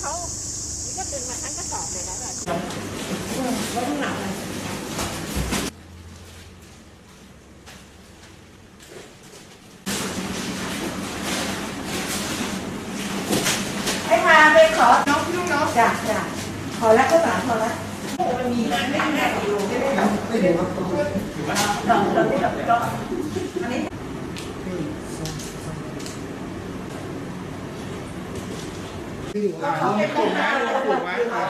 เขานี่ก็ดึงมาทั้งกระสอบเลยนะแบบแล้วหนักเลยให้มาไปขอน้องลูกน้องจ้ะจ้ะพอแล้วก็สามพอแล้วมันมีนไม่แม่อยู่ไม่ได้แบบไม่ได้แบบเราเราไม่แบบก็อันนี้ เขาเป็นต้นไม้ปลูกไว้ค่ะ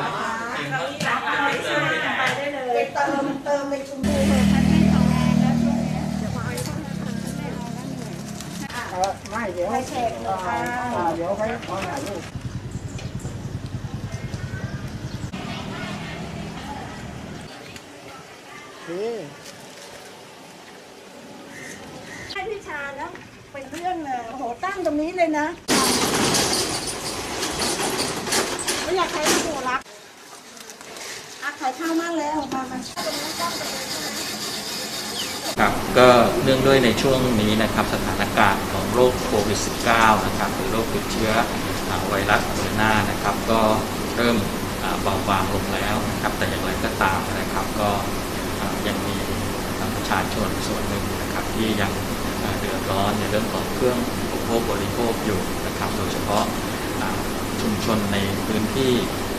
เรานี่รับไปใช่ไปได้เลยไปเติมเติมในชุมชนไม่เดี๋ยวไปเช็คก่อนอ่าเดี๋ยวให้เอหน่อยลูกให้พี่ชาแล้วเป็นเรื่องเลยโอ้โหตั้งตรงนี้เลยนะไม่ อยากใช้ผู้รักอะขายข้าวมากแล้วมามาครับก็เนื่องด้วยในช่วงนี้นะครับสถานการณ์ของโรคโควิด -19 นะครับหรือโรคติดเชื้อไวรัสโคโรนานะครับก็เริ่มเบาบางลงแล้วนะครับแต่อย่างไรก็ตามนะครับก็ยังมีประชาชนส่วนหนึ่งนะครับที่ยังเดือดร้อนในเรื่องของเครื่องอุปโภคบริโภคอยู่นะครับโดยเฉพาะอ่า ชุมชนในพื้นที่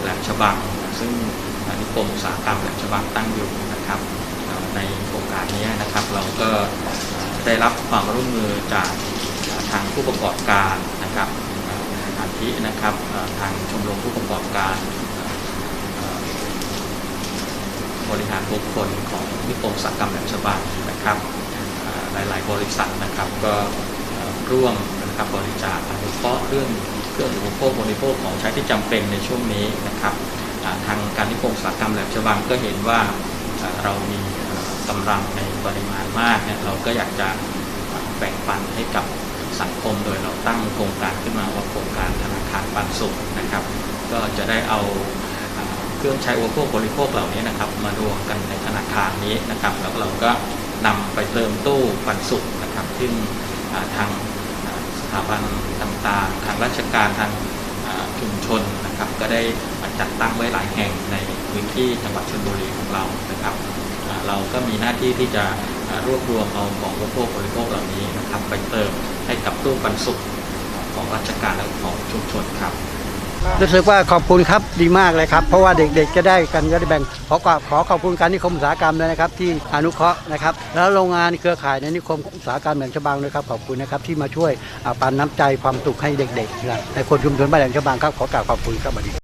แหลมฉบัง ซึ่งนิคมอุตสาหกรรมแหลมฉบังตั้งอยู่นะครับ ในโครงการนี้นะครับ เราก็ได้รับความร่วมมือจากทางผู้ประกอบการนะครับอาทินะครับทางชมรมผู้ประกอบการบริหารบุคคลของนิคมอุตสาหกรรมแหลมฉบังนะครับหลาย ๆ บริษัทนะครับก็ร่วมนะครับบริจาคอนุเคราะห์เรื่อง เครื่องอุปโภคบริโภคของใช้ที่จำเป็นในช่วงนี้นะครับทางการนิคมอุตสาหกรรมแหลมฉบังก็เห็นว่าเรามีกำลังในปริมาณมากเนี่ยเราก็อยากจะแบ่งปันให้กับสังคมโดยเราตั้งโครงการขึ้นมาว่าโครงการธนาคารปันสุขนะครับ ก็จะได้เอาเครื่องใช้อุปโภคบริโภคเหล่านี้นะครับ มารวมกันในธนาคารนี้นะครับ แล้วเราก็นำไปเติมตู้ปันสุขนะครับซึ่งทาง ถาบันต่างๆ ทางราชการทางชุมชนนะครับ ก็ได้จัดตั้งไว้หลายแห่งในพื้นที่จังหวัดชลบุรีของเรานะครับ เราก็มีหน้าที่ที่จะรวบรวมเอาของพวกโภคบริโภคเหล่านี้นะครับ ไปเติมให้กับตู้ปันสุขของราชการและของชุมชนครับ รู้สึกว่าขอบคุณครับดีมากเลยครับ เพราะว่าเด็กๆจะได้กันก็ได้แบ่งขอขอขอขอบคุณการนิคมอุตสาหกรรมเลยนะครับ ที่อนุเคราะห์นะครับ แล้วโรงงานเครือข่ายในนิคมอุตสาหกรรมแหลมฉบังด้วยครับขอบคุณนะครับที่มาช่วยปันน้ำใจความสุขให้เด็กๆนะในคนชุมชนบ้านแหลมฉบังครับขอกราบขอบคุณครับบัดดี